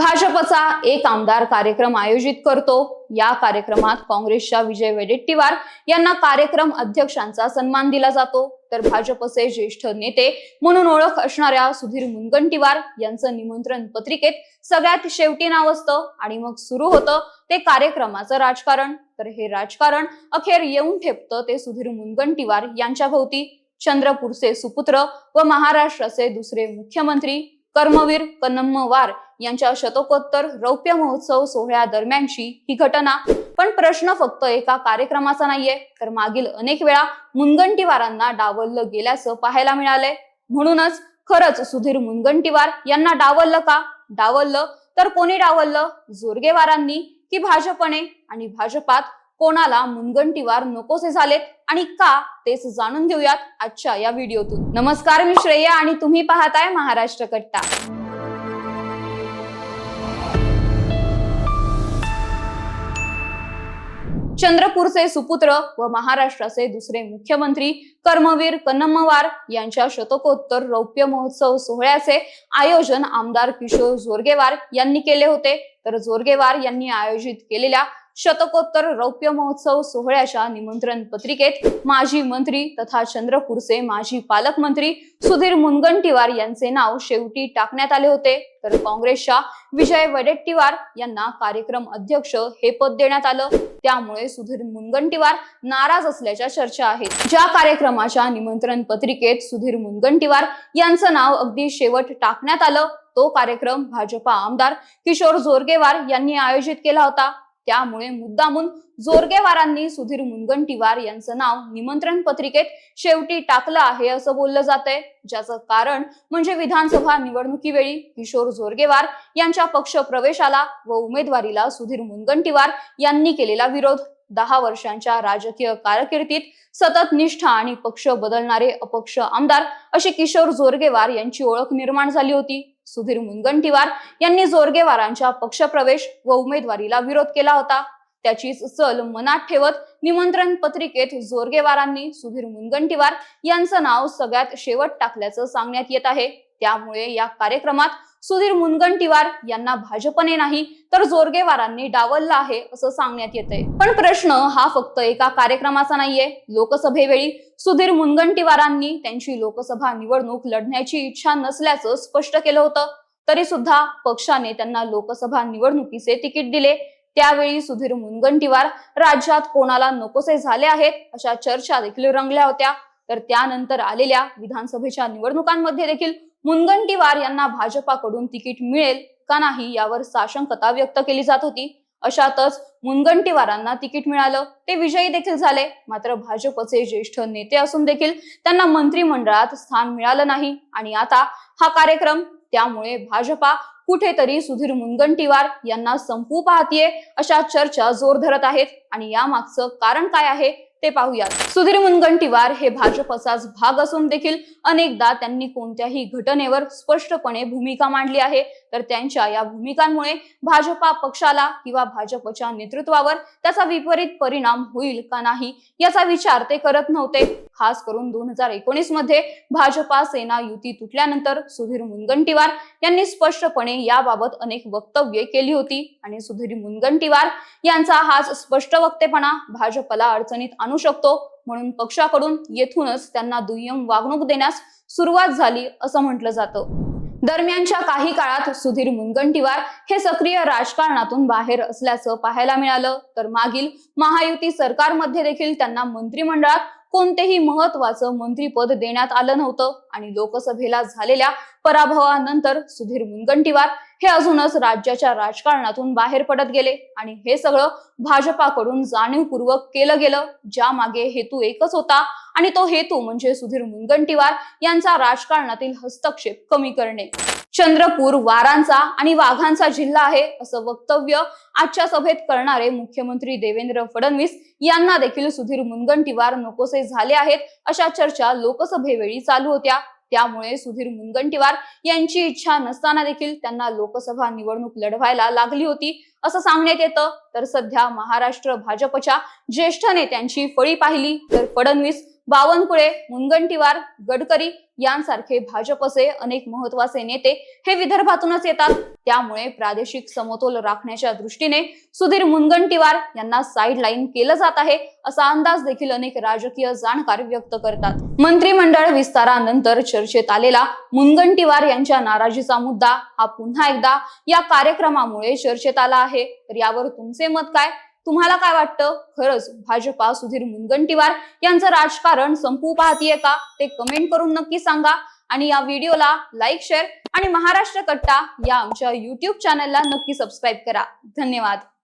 भाजपचा एक आमदार कार्यक्रम आयोजित करतो. या कार्यक्रमात काँग्रेसच्या विजय वडेट्टीवार यांना कार्यक्रम अध्यक्षांचा सन्मान दिला जातो. तर भाजपचे ज्येष्ठ नेते म्हणून ओळख असणाऱ्या सुधीर मुनगंटीवार यांचं निमंत्रण पत्रिकेत सगळ्यात शेवटी नाव असतं आणि मग सुरू होतं ते कार्यक्रमाचं राजकारण. तर हे राजकारण अखेर येऊन ठेपतं ते सुधीर मुनगंटीवार यांच्या भोवती. चंद्रपूरचे सुपुत्र व महाराष्ट्राचे दुसरे मुख्यमंत्री कर्मवीर कन्नमवार यांच्या शतकोत्तर रौप्य महोत्सव सोहळ्या दरम्यानची ही घटना. पण प्रश्न फक्त एका कार्यक्रमाचा नाहीये तर मागील अनेक वेळा मुनगंटीवारांना डावललं गेल्याचं पाहायला मिळालंय. म्हणूनच खरंच सुधीर मुनगंटीवार यांना डावललं का? डावललं तर कोणी डावललं? जोरगेवारांनी की भाजपने? आणि भाजपात कोणाला मुनगंटीवार नकोसे झालेत आणि का तेच जाणून घेऊयात आजच्या या व्हिडिओतून. नमस्कार मी श्रेया आणि तुम्ही पाहताय महाराष्ट्र कट्टा. चंद्रपूरचे सुपुत्र व महाराष्ट्राचे दुसरे मुख्यमंत्री कर्मवीर कन्नम्मवार यांच्या शतकोत्तर रौप्य महोत्सव सोहळ्याचे आयोजन आमदार किशोर जोरगेवार यांनी केले होते. तर जोरगेवार यांनी आयोजित केलेल्या शतकोत्तर रौप्य महोत्सव सोहळ्याच्या निमंत्रण पत्रिकेत माजी मंत्री तथा चंद्रपूरचे माजी पालकमंत्री सुधीर मुनगंटीवार यांचे नाव शेवटी टाकण्यात आले होते. तर काँग्रेसच्या विजय वडेट्टीवार यांना कार्यक्रम अध्यक्ष हे पद देण्यात आलं. त्यामुळे सुधीर मुनगंटीवार नाराज असल्याच्या चर्चा आहेत. ज्या कार्यक्रमाच्या निमंत्रण पत्रिकेत सुधीर मुनगंटीवार यांचं नाव अगदी शेवट टाकण्यात आलं तो कार्यक्रम भाजपा आमदार किशोर जोरगेवार यांनी आयोजित केला होता. त्यामुळे मुद्दामून जोरगेवारांनी सुधीर मुनगंटीवार यांचं नाव निमंत्रण पत्रिकेत शेवटी टाकलं आहे असं बोललं जातंय. ज्याचं कारण म्हणजे विधानसभा निवडणुकीवेळी किशोर जोरगेवार यांच्या पक्ष प्रवेशाला व उमेदवारीला सुधीर मुनगंटीवार यांनी केलेला विरोध. दहा वर्षांच्या राजकीय कारकिर्दीत सतत निष्ठा आणि पक्ष बदलणारे अपक्ष आमदार अशी किशोर जोरगेवार यांची ओळख निर्माण झाली होती. सुधीर मुनगंटीवार यांनी जोरगेवारांच्या पक्षप्रवेश व उमेदवारीला विरोध केला होता. त्याचीच चल मनात ठेवत निमंत्रण पत्रिकेत जोरगेवारांनी सुधीर मुनगंटीवार यांचं नाव सगळ्यात शेवट टाकल्याचं सांगण्यात येत आहे. त्यामुळे या कार्यक्रमात सुधीर मुनगंटीवार यांना भाजपने नाही तर जोरगेवारांनी डावललं आहे असं सांगण्यात येते पण प्रश्न हा फक्त एका कार्यक्रमाचा नाहीये. लोकसभेवेळी सुधीर मुनगंटीवारांनी त्यांची लोकसभा निवडणूक लढण्याची इच्छा नसल्याचं स्पष्ट केलं होतं. तरी सुद्धा पक्षाने त्यांना लोकसभा निवडणुकीचे तिकीट दिले. त्यावेळी सुधीर मुनगंटीवार राज्यात कोणाला नकोसे झाले आहेत? अशा चर्चा देखील रंगल्या होत्या. तर त्यानंतर आलेल्या विधानसभेच्या निवडणुकांमध्ये देखील मुनगंटीवार यांना भाजपाकडून तिकीट मिळेल का नाही यावर साशंकता व्यक्त केली जात होती. अशातच मुनगंटीवारांना तिकीट मिळालं. ते विजयी देखील झाले. मात्र भाजपचे ज्येष्ठ नेते असून देखील त्यांना मंत्रिमंडळात स्थान मिळालं नाही. आणि आता हा कार्यक्रम त्यामुळे भाजपा कुठेतरी सुधीर मुनगंटीवार यांना संपू पाहतीये अशा चर्चा जोर धरत आहेत. आणि यामागचं कारण काय आहे? ते पाहूयात. सुधीर मुनगंटीवार हे भाजपचाच भाग असून देखील अनेकदा त्यांनी कोणत्याही घटनेवर स्पष्टपणे भूमिका मांडली आहे. तर त्यांच्या या भूमिकांमुळे भाजपा पक्षाला किंवा भाजपच्या नेतृत्वावर त्याचा विपरीत परिणाम होईल का नाही याचा विचार ते करत नव्हते. खास करून दोन हजार एकोणीसमध्ये भाजपा सेना युती तुटल्यानंतर सुधीर मुनगंटीवार यांनी स्पष्टपणे याबाबत अनेक वक्तव्य केली होती. आणि सुधीर मुनगंटीवार यांचा हाच स्पष्ट वक्तेपणा भाजपला अडचणीत आणू शकतो. म्हणून पक्षाकडून येथूनच त्यांना दुय्यम वागणूक देण्यास सुरुवात झाली असं म्हटलं जातं. दरम्यानच्या काही काळात सुधीर मुनगंटीवार हे सक्रिय राजकारणातून बाहेर असल्याचं पाहायला मिळालं. तर मागील महायुती सरकारमध्ये देखील त्यांना मंत्रिमंडळात कोणतेही महत्वाचं मंत्रीपद देण्यात आलं नव्हतं. आणि लोकसभेला झालेल्या पराभवानंतर सुधीर मुनगंटीवार हे अजूनच राज्याच्या राजकारणातून बाहेर पडत गेले. आणि हे सगळं भाजपाकडून जाणीवपूर्वक केलं गेलं. ज्या मागे हेतू एकच होता आणि तो हेतू म्हणजे सुधीर मुनगंटीवार यांचा राजकारणातील हस्तक्षेप कमी करणे. चंद्रपूर वारांचा आणि वाघांचा जिल्हा आहे असं वक्तव्य आजच्या सभेत करणारे मुख्यमंत्री देवेंद्र फडणवीस यांना देखील सुधीर मुनगंटीवार नकोसे झाले आहेत अशा चर्चा लोकसभेवेळी चालू होत्या. त्यामुळे सुधीर मुनगंटीवार यांची इच्छा नसताना देखील त्यांना लोकसभा निवडणूक लढवायला लागली होती असं सांगण्यात येतं. तर सध्या महाराष्ट्र भाजपच्या ज्येष्ठ नेत्यांची फळी पाहिली. तर फडणवीस बावनकुळे मुनगंटीवार गडकरी यांसारखे भाजपचे अनेक महत्त्वाचे नेते हे विदर्भातूनच येतात. त्यामुळे प्रादेशिक समतोल राखण्याच्या दृष्टीने सुधीर मुनगंटीवार यांना साईड लाईन केलं जात आहे असा अंदाज देखील अनेक राजकीय जाणकार व्यक्त करतात. मंत्रिमंडळ विस्तारानंतर चर्चेत आलेला मुनगंटीवार यांच्या नाराजीचा मुद्दा हा पुन्हा एकदा या कार्यक्रमामुळे चर्चेत आला आहे. तर यावर तुमचे मत काय? तुम्हाला काय वाटतं? खरंच भाजपा सुधीर मुनगंटीवार यांचं राजकारण संपू पाहतीये का? ते कमेंट करून नक्की सांगा. आणि या व्हिडिओला लाईक शेअर आणि महाराष्ट्र कट्टा या आमच्या युट्यूब चॅनलला नक्की सबस्क्राईब करा. धन्यवाद.